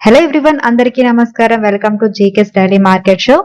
Hello everyone అందరికీ నమస్కారం. Welcome to GK daily market show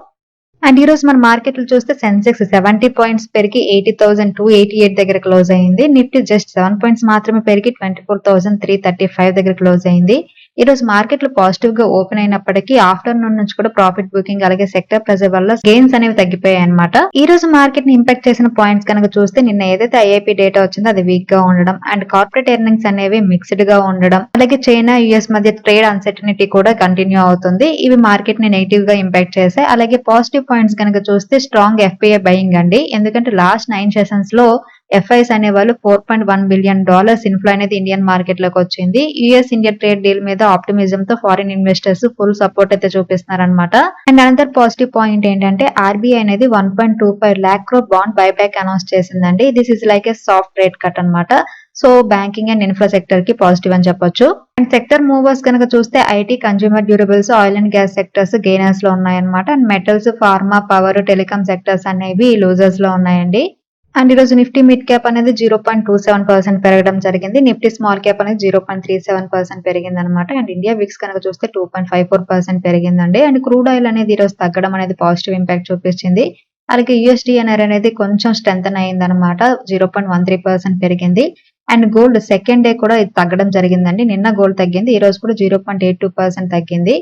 and ఈ రోజు మన మార్కెట్లో చూస్తే సెన్సెక్స్ సెవెంటీ పాయింట్స్ పెరిగి eighty thousand two eighty eight దగ్గర క్లోజ్ అయింది. నిఫ్టీ జస్ట్ సెవెన్ పాయింట్స్ మాత్రమే పెరిగి twenty four thousand three thirty five దగ్గర క్లోజ్ అయింది. ఈ రోజు మార్కెట్లు పాజిటివ్గా ఓపెన్ అయినప్పటికీ ఆఫ్టర్నూన్ నుంచి కూడా ప్రాఫిట్ బుకింగ్ అలాగే సెక్టర్ ప్రెజర్ వల్ల గెయిన్స్ అనేవి తగ్గిపోయాయి అనమాట ఈ రోజు మార్కెట్ని ఇంపాక్ట్ చేసిన పాయింట్స్ కనుక చూస్తే నిన్న ఏదైతే ఐఐపీ డేటా వచ్చిందో అది వీక్గా ఉండడం అండ్ కార్పొరేట్ ఎర్నింగ్స్ అనేవి మిక్స్డ్గా ఉండడం అలాగే చైనా యుఎస్ మధ్య ట్రేడ్ అన్సర్టనిటీ కూడా కంటిన్యూ అవుతుంది. ఇవి మార్కెట్ని నెగిటివ్గా ఇంపాక్ట్ చేశాయి. అలాగే పాజిటివ్ పాయింట్స్ కనుక చూస్తే స్ట్రాంగ్ ఎఫ్ఐఐ బయింగ్ అండి. ఎందుకంటే లాస్ట్ నైన్ సెషన్స్లో ఎఫ్ఐస్ అనే వాళ్ళు four point one billion dollars inflow అనేది ఇండియన్ మార్కెట్లోకి వచ్చింది. యుఎస్ ఇండియా ట్రేడ్ డీల్ మీద ఆప్టిమిజం తో ఫారిన్ ఇన్వెస్టర్స్ ఫుల్ సపోర్ట్ అయితే చూపిస్తున్నారు అనమాట అండ్ అనదర్ పాజిటివ్ పాయింట్ ఏంటంటే ఆర్బీఐ అనేది one point two five lakh crore bond buyback announce చేసిందండి. This is like a soft rate cut అనమాట సో బ్యాంకింగ్ అండ్ ఇన్ఫ్రా సెక్టర్కి పాజిటివ్ అని చెప్పొచ్చు. అండ్ సెక్టర్ మూవర్స్ కనుక చూస్తే IT consumer durables oil and gas sectors గెయినర్స్లో ఉన్నాయన్నమాట. And metals pharma power telecom sectors అనేవి లూజర్స్లో ఉన్నాయండి. అండ్ ఈ రోజు నిఫ్టీ మిడ్ క్యాప్ అనేది zero point two seven percent పెరగడం జరిగింది. నిఫ్టీ స్మాల్ క్యాప్ అనేది zero point three seven percent పెరిగింది అనమాట అండ్ ఇండియా విక్స్ కనుక చూస్తే two point five four percent పెరిగిందండి. అండ్ క్రూడ్ ఆయిల్ అనేది ఈ రోజు తగ్గడం అనేది పాజిటివ్ ఇంపాక్ట్ చూపించింది అలాగే యూఎస్డిఎన్ఆర్ అనేది కొంచెం స్ట్రెంగ్ అయింది అనమాట zero point one three percent పెరిగింది. అండ్ గోల్డ్ సెకండ్ డే కూడా ఇది తగ్గడం జరిగిందండి. నిన్న గోల్డ్ తగ్గింది. ఈ రోజు కూడా zero point eight two percent తగ్గింది.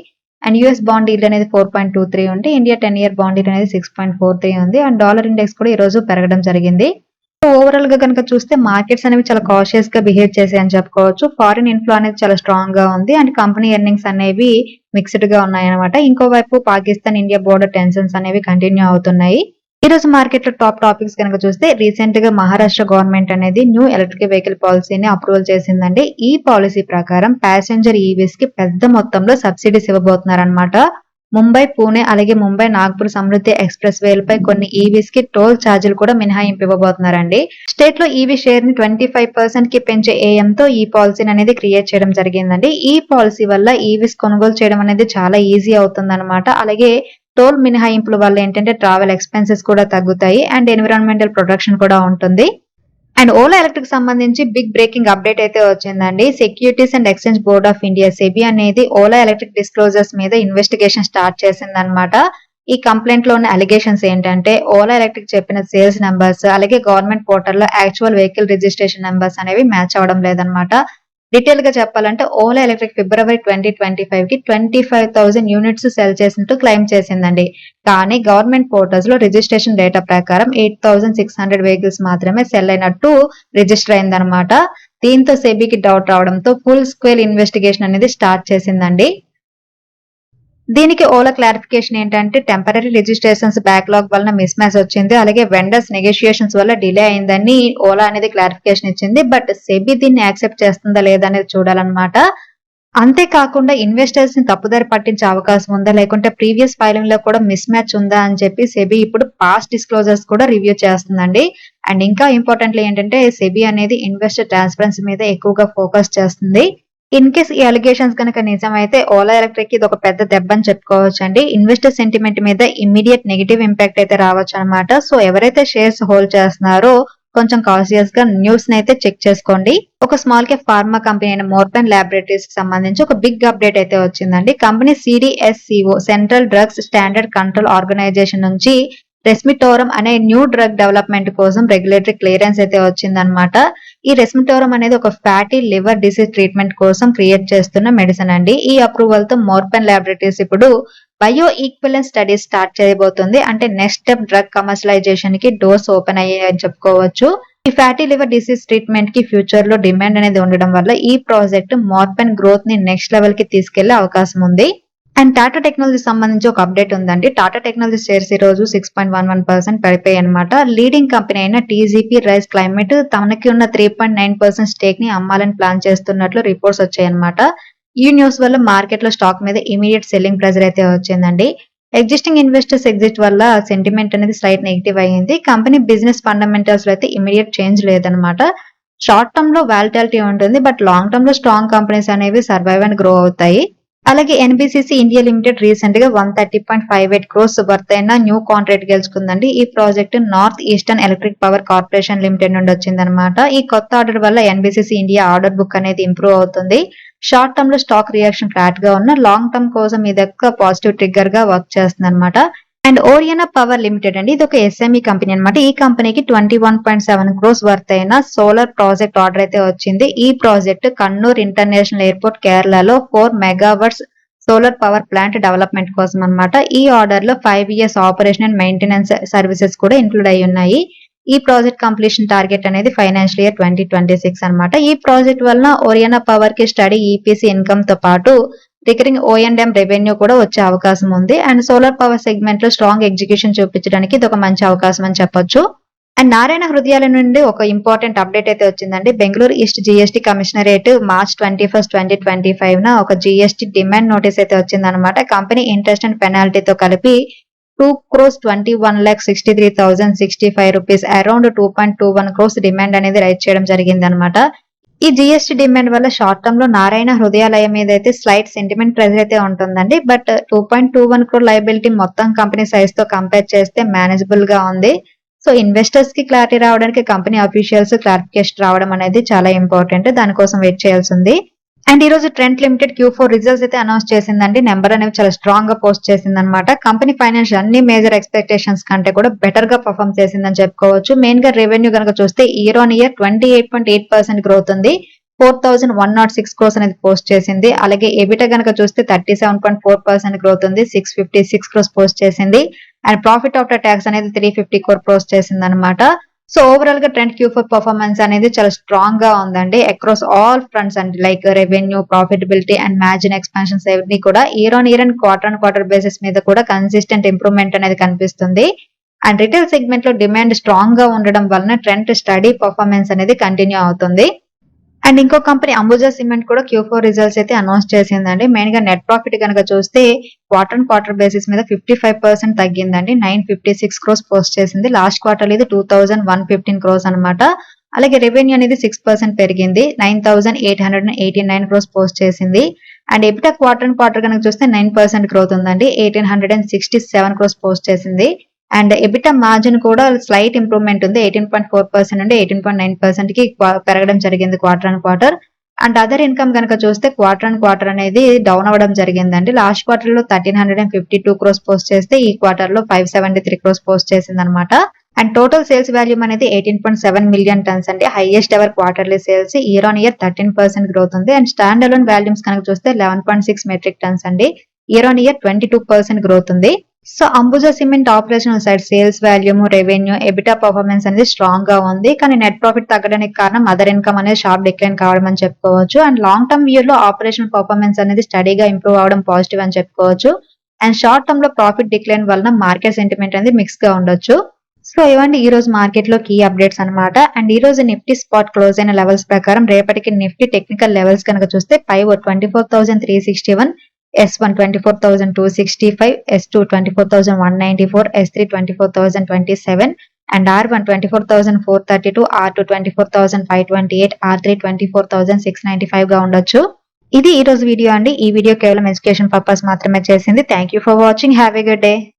అండ్ యూఎస్ బాండ్ ఈల్డ్ అనేది ఫోర్ పాయింట్ టూ త్రీ ఉంది. India ten year bond yield అనేది సిక్స్ పాయింట్ ఫోర్ త్రీ ఉంది. అండ్ డాలర్ ఇండెక్స్ కూడా ఈ రోజు పెరగడం జరిగింది. ఓవరాల్గా కనుక చూస్తే మార్కెట్స్ అనేవి చాలా కాషియస్గా బిహేవ్ చేసాయని అని చెప్పుకోవచ్చు. ఫారిన్ ఇన్ఫ్లో అనేది చాలా స్ట్రాంగ్గా ఉంది. అండ్ కంపెనీ ఎర్నింగ్స్ అనేవి మిక్స్డ్గా ఉన్నాయి అనమాట ఇంకోవైపు పాకిస్తాన్ ఇండియా బోర్డర్ టెన్షన్స్ అనేవి కంటిన్యూ అవుతున్నాయి. ఈ రోజు మార్కెట్లో టాప్ టాపిక్స్ కనుక చూస్తే రీసెంట్గా మహారాష్ట్ర గవర్నమెంట్ అనేది న్యూ ఎలక్ట్రిక్ వెహికల్ పాలసీని అప్రూవల్ చేసిందండి. ఈ పాలసీ ప్రకారం ప్యాసింజర్ ఈవీస్కి పెద్ద మొత్తంలో సబ్సిడీస్ ఇవ్వబోతున్నారనమాట ముంబై పూణే అలాగే ముంబై నాగ్పూర్ సమృద్ధి ఎక్స్ప్రెస్ వేలపై కొన్ని ఈవీస్కి టోల్ ఛార్జీలు కూడా మినహాయింపు ఇవ్వబోతున్నారండి. స్టేట్లో ఈవీ షేర్ని ట్వంటీ ఫైవ్ పర్సెంట్కి పెంచే ఏఎం తో ఈ పాలసీని అనేది క్రియేట్ చేయడం జరిగిందండి. ఈ పాలసీ వల్ల ఈవీస్ కొనుగోలు చేయడం అనేది చాలా ఈజీ అవుతుంది అలాగే టోల్ మినహాయింపుల వల్ల ఏంటంటే ట్రావెల్ ఎక్స్పెన్సెస్ కూడా తగ్గుతాయి అండ్ ఎన్విరాన్మెంటల్ ప్రొటెక్షన్ కూడా ఉంటుంది. అండ్ ఓలా ఎలక్ట్రిక్ సంబంధించి బిగ్ బ్రేకింగ్ అప్డేట్ అయితే వచ్చిందండి. Securities and exchange board of India SEBI అనేది ఓలా ఎలక్ట్రిక్ డిస్క్లోజర్స్ మీద ఇన్వెస్టిగేషన్ స్టార్ట్ చేసిందనమాట ఈ కంప్లైంట్లో ఉన్న అలిగేషన్స్ ఏంటంటే ఓలా ఎలక్ట్రిక్ చెప్పిన సేల్స్ నెంబర్స్ అలాగే గవర్నమెంట్ పోర్టల్లో యాక్చువల్ వెహికల్ రిజిస్ట్రేషన్ నెంబర్స్ అనేవి మ్యాచ్ అవ్వడం లేదనమాట డీటెయిల్గా చెప్పాలంటే ఓలా ఎలక్ట్రిక్ ఫిబ్రవరి ట్వంటీ ట్వంటీ ఫైవ్కి twenty five thousand units sell చేసినట్టు క్లెయిమ్ చేసిందండి. కానీ గవర్నమెంట్ పోర్టల్స్లో రిజిస్ట్రేషన్ డేటా ప్రకారం eight thousand six hundred vehicles మాత్రమే సెల్ అయినట్టు రిజిస్టర్ అయిందనమాట దీంతో సెబీకి డౌట్ రావడంతో ఫుల్ స్క్వేల్ ఇన్వెస్టిగేషన్ అనేది స్టార్ట్ చేసిందండి. దీనికి ఓలా క్లారిఫికేషన్ ఏంటంటే టెంపరీ రిజిస్ట్రేషన్స్ బ్యాక్లాగ్ వలన మిస్ మ్యాచ్ వచ్చింది. అలాగే వెండర్స్ నెగోషియేషన్స్ వల్ల డిలే అయిందని ఓలా అనేది క్లారిఫికేషన్ ఇచ్చింది. బట్ సెబీ దీన్ని యాక్సెప్ట్ చేస్తుందా లేదా అనేది చూడాలన్నమాట. అంతేకాకుండా ఇన్వెస్టర్స్ని తప్పుదారి పట్టించే అవకాశం ఉందా? లేకుంటే ప్రీవియస్ ఫైలింగ్లో కూడా మిస్ మ్యాచ్ ఉందా అని చెప్పి సెబీ ఇప్పుడు పాస్ట్ డిస్క్లోజర్స్ కూడా రివ్యూ చేస్తుందండి. అండ్ ఇంకా ఇంపార్టెంట్లీ ఏంటంటే సెబీ అనేది ఇన్వెస్టర్ ట్రాన్స్పరెన్సీ మీద ఎక్కువగా ఫోకస్ చేస్తుంది. ఇన్ కేస్ ఈ అలిగేషన్స్ కనుక నిజమైతే ఓలా ఎలక్ట్రిక్ ఇది ఒక పెద్ద దెబ్బ అని చెప్పుకోవచ్చు అండి ఇన్వెస్టర్ సెంటిమెంట్ మీద ఇమ్మీడియట్ నెగిటివ్ ఇంపాక్ట్ అయితే రావచ్చు అనమాట సో ఎవరైతే షేర్స్ హోల్డ్ చేస్తున్నారో కొంచెం కాన్షియస్గా న్యూస్ని అయితే చెక్ చేసుకోండి. ఒక స్మాల్ క్యాప్ ఫార్మా కంపెనీ అయిన మోర్పెన్ ల్యాబొరేటరీస్కి సంబంధించి ఒక బిగ్ అప్డేట్ అయితే వచ్చిందండి. Company CDSCO central drugs standard control organization నుంచి రెస్మిటోరం అనే న్యూ డ్రగ్ డెవలప్మెంట్ కోసం రెగ్యులేటరీ క్లియరెన్స్ అయితే వచ్చిందనమాట ఈ రెస్మిటోరం అనేది ఒక ఫ్యాటీ లివర్ డిసీజ్ ట్రీట్మెంట్ కోసం క్రియేట్ చేస్తున్న మెడిసిన్ అండి. ఈ అప్రూవల్తో మోర్పెన్ ల్యాబొరేటరీస్ ఇప్పుడు బయో ఈక్వలెన్స్ స్టడీస్ స్టార్ట్ చేయబోతుంది. అంటే నెక్స్ట్ స్టెప్ డ్రగ్ కమర్షియలైజేషన్కి డోర్స్ ఓపెన్ అయ్యాయని చెప్పుకోవచ్చు. ఈ ఫ్యాటీ లివర్ డిసీజ్ ట్రీట్మెంట్కి ఫ్యూచర్లో డిమాండ్ అనేది ఉండడం వల్ల ఈ ప్రాజెక్ట్ మోర్పెన్ గ్రోత్ని నెక్స్ట్ లెవెల్కి తీసుకెళ్ళే అవకాశం ఉంది. అండ్ టాటా టెక్నాలజీ సంబంధించి ఒక అప్డేట్ ఉందండి. టాటా టెక్నాలజీ షేర్స్ ఈ రోజు six point one one percent పడిపోయాయి అనమాట లీడింగ్ కంపెనీ అయిన టీజీపీ రైస్ క్లైమేట్ తనకి ఉన్న త్రీ పాయింట్ నైన్ పర్సెంట్ స్టేక్ని అమ్మాలని ప్లాన్ చేస్తున్నట్లు రిపోర్ట్స్ వచ్చాయన్నమాట ఈ న్యూస్ వల్ల మార్కెట్లో స్టాక్ మీద ఇమీడియట్ సెల్లింగ్ ప్రెజర్ అయితే వచ్చిందండి. ఎగ్జిస్టింగ్ ఇన్వెస్టర్స్ ఎగ్జిట్ వల్ల సెంటిమెంట్ అనేది స్లైట్ నెగిటివ్ అయ్యింది. కంపెనీ బిజినెస్ ఫండమెంటల్స్లో అయితే ఇమీడియట్ చేంజ్ లేదనమాట షార్ట్ టర్మ్లో వాలిటాలిటీ ఉంటుంది బట్ లాంగ్ టర్మ్లో స్ట్రాంగ్ కంపెనీస్ అనేవి సర్వైవ్ అండ్ గ్రో అవుతాయి. అలాగే ఎన్బిసిసి ఇండియా లిమిటెడ్ రీసెంట్గా one thirty point five eight crores worth అయిన న్యూ కాంట్రాక్ట్ గెలుచుకుందండి. ఈ project north eastern electric power corporation limited నుండి వచ్చిందనమాట ఈ కొత్త ఆర్డర్ వల్ల ఎన్బిసిసి ఇండియా ఆర్డర్ బుక్ అనేది ఇంప్రూవ్ అవుతుంది. షార్ట్ టర్మ్లో స్టాక్ రియాక్షన్ ఫ్లాట్గా ఉన్న లాంగ్ టర్మ్ కోసం ఇది ఒక పాజిటివ్ ట్రిగ్గర్గా వర్క్ చేస్తుంది అనమాట అండ్ ఓరియనా పవర్ లిమిటెడ్ అండి. ఇది ఒక ఎస్ఎంఈ కంపెనీ అనమాట ఈ కంపెనీకి twenty one point seven crores worth అయిన సోలార్ ప్రాజెక్ట్ ఆర్డర్ అయితే వచ్చింది. ఈ ప్రాజెక్ట్ కన్నూర్ ఇంటర్నేషనల్ ఎయిర్పోర్ట్ కేరళలో four megawatts solar power plant development కోసం అన్నమాట. ఈ ఆర్డర్లో five years operation and maintenance services కూడా ఇంక్లూడ్ అయి ఉన్నాయి. ఈ ప్రాజెక్ట్ కంప్లీషన్ టార్గెట్ అనేది financial year twenty twenty six అనమాట ఈ ప్రాజెక్ట్ వలన ఓరియనా పవర్కి స్టడీ ఈపీసీ ఇన్కమ్తో పాటు రికరింగ్ ఓఎండ్ఎం రెవెన్యూ కూడా వచ్చే అవకాశం ఉంది. అండ్ సోలార్ పవర్ సెగ్మెంట్లో స్ట్రాంగ్ ఎగ్జిక్యూషన్ చూపించడానికి ఇది ఒక మంచి అవకాశం అని చెప్పొచ్చు. అండ్ నారాయణ హృదయాల నుండి ఒక ఇంపార్టెంట్ అప్డేట్ అయితే వచ్చిందండి. Bengaluru east GST commissionerate March twenty first twenty twenty five న ఒక జిఎస్టీ డిమాండ్ నోటీస్ అయితే వచ్చిందనమాట కంపెనీ ఇంట్రెస్ట్ అండ్ పెనాల్టీతో కలిపి two crores twenty one lakh sixty three thousand sixty five rupees around two point two one crores demand అనేది write చేయడం జరిగింది అనమాట ఈ జిఎస్టీ డిమాండ్ వల్ల షార్ట్ టర్మ్లో నారాయణ హృదయాలయం మీద అయితే స్లైట్ సెంటిమెంట్ ప్రెజర్ అయితే ఉంటుందండి. But two point two one crore liability మొత్తం కంపెనీ సైజ్తో కంపేర్ చేస్తే మేనేజబుల్గా ఉంది. సో ఇన్వెస్టర్స్కి క్లారిటీ రావడానికి కంపెనీ అఫీషియల్స్ క్లారిఫికేషన్ రావడం అనేది చాలా ఇంపార్టెంట్ దానికోసం వెయిట్ చేయాల్సి ఉంది. అండ్ ఈ రోజు Trent limited Q four results అయితే అనౌన్స్ చేసిందండి. నెంబర్ అనేవి చాలా స్ట్రాంగ్గా పోస్ట్ చేసింది అనమాట కంపెనీ ఫైనాన్షియల్ అన్ని మేజర్ ఎక్స్పెక్టేషన్స్ కంటే కూడా బెటర్గా పర్ఫామ్ చేసిందని చెప్పుకోవచ్చు. మెయిన్గా రెవెన్యూ కనుక చూస్తే year on year twenty eight point eight percent growth ఉంది. Four thousand one nought six crores అనేది పోస్ట్ చేసింది. అలాగే ఎబిటా కనుక చూస్తే thirty seven point four percent growth ఉంది. Six fifty six crores post చేసింది. అండ్ ప్రాఫిట్ ఆఫ్టర్ ట్యాక్స్ అనేది three fifty crore post చేసింది అనమాట సో ఓవరాల్గా ట్రెండ్ క్యూ ఫోర్ పర్ఫార్మెన్స్ అనేది చాలా స్ట్రాంగ్గా ఉందండి. Across all fronts and. Like revenue profitability and margin expansions అవన్నీ కూడా year on year and quarter and quarter basis మీద కూడా కన్సిస్టెంట్ ఇంప్రూవ్మెంట్ అనేది కనిపిస్తుంది. అండ్ రిటైల్ సెగ్మెంట్లో డిమాండ్ స్ట్రాంగ్గా ఉండడం వలన ట్రెండ్ స్టడీ పర్ఫార్మెన్స్ అనేది కంటిన్యూ అవుతుంది. అండ్ ఇంకో కంపెనీ అంబుజా సిమెంట్ కూడా క్యూ ఫోర్ రిజల్ట్స్ అయితే అనౌన్స్ చేసిందండి. మెయిన్గా నెట్ ప్రాఫిట్ కనుక చూస్తే క్వార్టర్ అండ్ క్వార్టర్ బేసిస్ మీద ఫిఫ్టీ ఫైవ్ పర్సెంట్ తగ్గిందండి. Nine fifty six crores post చేసింది. లాస్ట్ క్వార్టర్ ఇది two thousand one fifteen crores అనమాట అలాగే రెవెన్యూ అనేది సిక్స్ పర్సెంట్ పెరిగింది. Nine thousand eight hundred and eighty nine crores post చేసింది. And EBITDA quarter and quarter కనుక చూస్తే నైన్ పర్సెంట్ గ్రోత్ ఉందండి. Eighteen hundred and sixty seven crores post చేసింది. And EBITDA margin కూడా స్లైట్ ఇంప్రూవ్మెంట్ ఉంది. Eighteen point four percent నుండి eighteen point nine పర్సెంట్కి పెరగడం జరిగింది quarter and quarter and other income కనుక చూస్తే క్వార్టర్ అండ్ క్వార్టర్ అనేది డౌన్ అవ్వడం జరిగిందండి. లాస్ట్ క్వార్టర్లో thirteen hundred and fifty two crores post చేస్తే ఈ క్వార్టర్లో five seventy three crores post చేసింది అనమాట అండ్ టోటల్ సేల్స్ వాల్యూమ్ అనేది eighteen point seven million tons అండి. Highest ever quarterly sales year on year thirteen percent growth ఉంది. And stand alone volumes కనుక చూస్తే eleven point six metric tons అండి. Year on year twenty two percent growth ఉంది. So Ambuja cement operational side sales volume revenue EBITDA performance అనేది స్ట్రాంగ్గా ఉంది. కానీ net profit తగ్గడానికి కారణం అదర్ ఇన్కమ్ అనేది షార్ప్ డిక్లైన్ కావడం అని చెప్పుకోవచ్చు. అండ్ లాంగ్ టర్మ్ వ్యూ లో ఆపరేషనల్ పర్ఫార్మెన్స్ అనేది స్టడీగా ఇంప్రూవ్ అవడం పాజిటివ్ అని చెప్పుకోవచ్చు. అండ్ షార్ట్ టర్మ్లో ప్రాఫిట్ డిక్లైన్ వలన మార్కెట్ సెంటిమెంట్ అనేది మిక్స్గా ఉండొచ్చు. సో ఇవ్వండి ఈ రోజు మార్కెట్లో కీ అప్డేట్స్ అన్నమాట. అండ్ ఈ రోజు నిఫ్టీ స్పాట్ క్లోజ్ అయిన లెవెల్స్ ప్రకారం రేపటికి నిఫ్టీ టెక్నికల్ లెవెల్స్ కనుక చూస్తే five twenty four thousand three sixty one S one twenty four thousand two sixty five S two twenty four thousand one ninety four S three twenty four thousand twenty seven and R one twenty four thousand four thirty two R two twenty four thousand five twenty eight R three twenty four thousand six ninety ఫైవ్గా ఉండొచ్చు. ఇది ఈ రోజు video అండి. ఈ video కేవలం education purpose మాత్రమే చేసింది. Thank you for watching have a good day